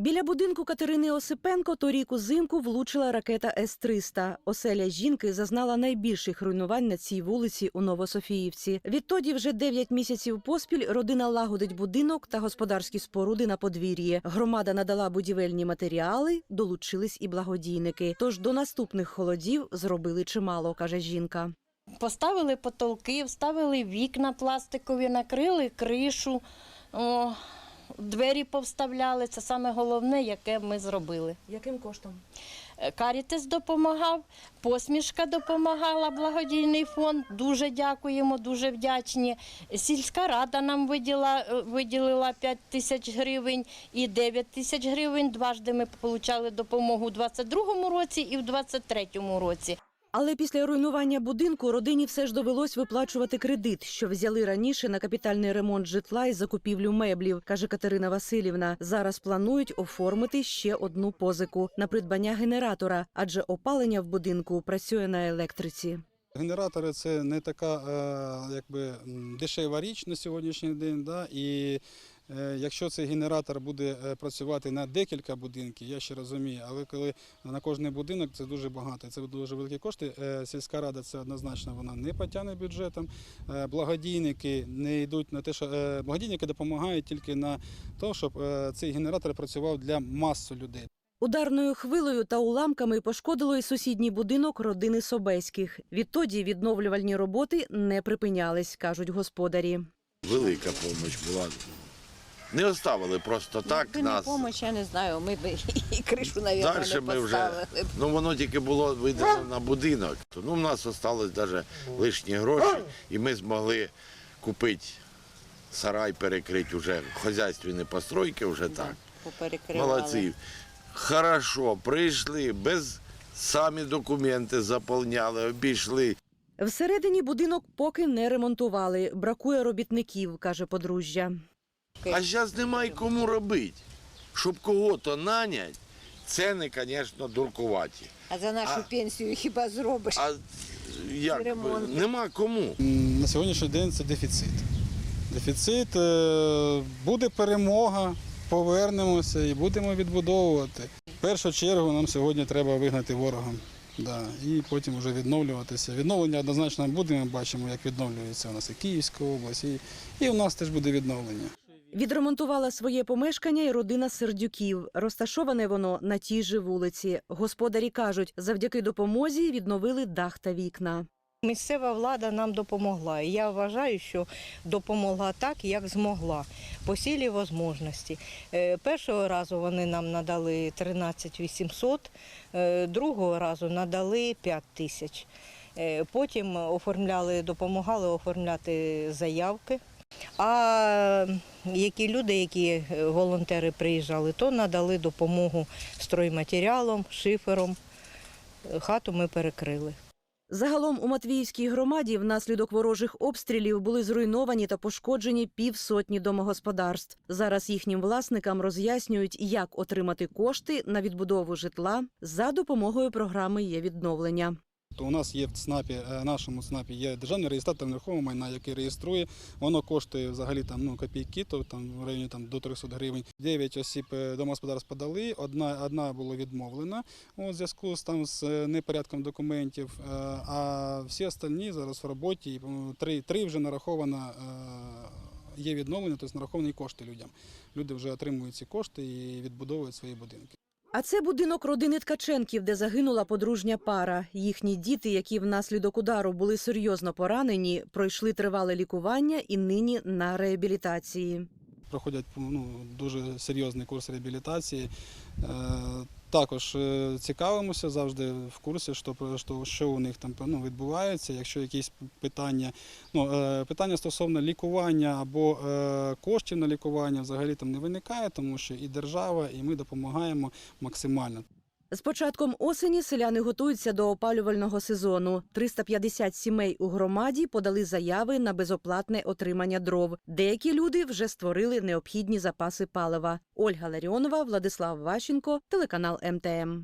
Біля будинку Катерини Осипенко торік узимку влучила ракета С-300. Оселя жінки зазнала найбільших руйнувань на цій вулиці у Новософіївці. Відтоді вже 9 місяців поспіль родина лагодить будинок та господарські споруди на подвір'ї. Громада надала будівельні матеріали, долучились і благодійники. Тож до наступних холодів зробили чимало, каже жінка. Поставили потолки, вставили вікна пластикові, накрили кришу, о, двері повставляли. Це саме головне, яке ми зробили. Яким коштом? Е, Карітес допомагав, посмішка допомагала, благодійний фонд. Дуже дякуємо, дуже вдячні. Сільська рада нам виділа, е, виділила 5 тисяч гривень і 9 тисяч гривень. Дважди ми отримали допомогу у 22-му році і в 23-му році. Але після руйнування будинку родині все ж довелось виплачувати кредит, що взяли раніше на капітальний ремонт житла і закупівлю меблів, каже Катерина Васильівна. Зараз планують оформити ще одну позику на придбання генератора, адже опалення в будинку працює на електриці. Генератори це не така е, якби, дешева річ на сьогоднішній день. Да? І якщо цей генератор буде е, працювати на декілька будинків, я ще розумію, але коли на кожний будинок це дуже багато, це дуже великі кошти. Е, Сільська рада це однозначно вона не потягне бюджетом. Е, Благодійники не йдуть на те, що е, благодійники допомагають тільки на те, щоб е, цей генератор працював для маси людей. Ударною хвилею та уламками пошкодило і сусідній будинок родини Собеських. Відтоді відновлювальні роботи не припинялись, кажуть господарі. Велика допомога була. Не оставили просто так Якби нас. не я не знаю, ми б і кришу, навіть, не ми вже, поставили. ну воно тільки було видано на будинок. Ну, у нас залишилось навіть лишні гроші, і ми змогли купити сарай, перекрити вже хазяйственні постройки, вже так. Молодці. Хорошо, прийшли, без самі документи заповняли, обійшли. Всередині будинок поки не ремонтували. Бракує робітників, каже подружжя. А зараз немає кому робити. Щоб кого-то нанять, ціни, звісно, дуркуваті. А за нашу А- пенсію хіба зробиш? А як? Ремонт. Нема кому. На сьогоднішній день це дефіцит. Дефіцит, е, буде перемога, повернемося і будемо відбудовувати. В першу чергу нам сьогодні треба вигнати ворога. Да, і потім вже відновлюватися. Відновлення однозначно буде, ми бачимо, як відновлюється у нас і Київська область, і, і у нас теж буде відновлення. Відремонтувала своє помешкання і родина Сердюків. Розташоване воно на тій же вулиці. Господарі кажуть, завдяки допомозі відновили дах та вікна. Місцева влада нам допомогла. І я вважаю, що допомогла так, як змогла, по силі можливості. Е, Першого разу вони нам надали 13 800, е, другого разу надали 5 тисяч. Е, Потім оформляли, допомагали оформляти заявки. А які люди, які е, волонтери приїжджали, то надали допомогу стройматеріалом, шифером. Хату ми перекрили. Загалом у Матвіївській громаді внаслідок ворожих обстрілів були зруйновані та пошкоджені півсотні домогосподарств. Зараз їхнім власникам роз'яснюють, як отримати кошти на відбудову житла за допомогою програми є відновлення. То у нас є в ЦНАПі, е, нашому ЦНАПі є державний реєстратор нерухомого майна, який реєструє. Воно коштує взагалі там ну копійки, то там в районі там до 300 гривень. Дев'ять осіб е, домогосподарств подали. Одна одна була відмовлена у зв'язку з там з е, непорядком документів. А всі остальні зараз в роботі. Три три вже нараховано. Є відновлення, тобто нараховані кошти людям. Люди вже отримують ці кошти і відбудовують свої будинки. А це будинок родини Ткаченків, де загинула подружня пара. Їхні діти, які внаслідок удару були серйозно поранені, пройшли тривале лікування і нині на реабілітації. проходять ну, дуже серйозний курс реабілітації. Також е, цікавимося завжди в курсі, що, що у них там ну, відбувається. Якщо якісь питання, ну, е, питання стосовно лікування або е, коштів на лікування взагалі там не виникає, тому що і держава, і ми допомагаємо максимально. З початком осені селяни готуються до опалювального сезону. 350 сімей у громаді подали заяви на безоплатне отримання дров. Деякі люди вже створили необхідні запаси палива. Ольга Ларіонова, Владислав Ващенко, телеканал МТМ.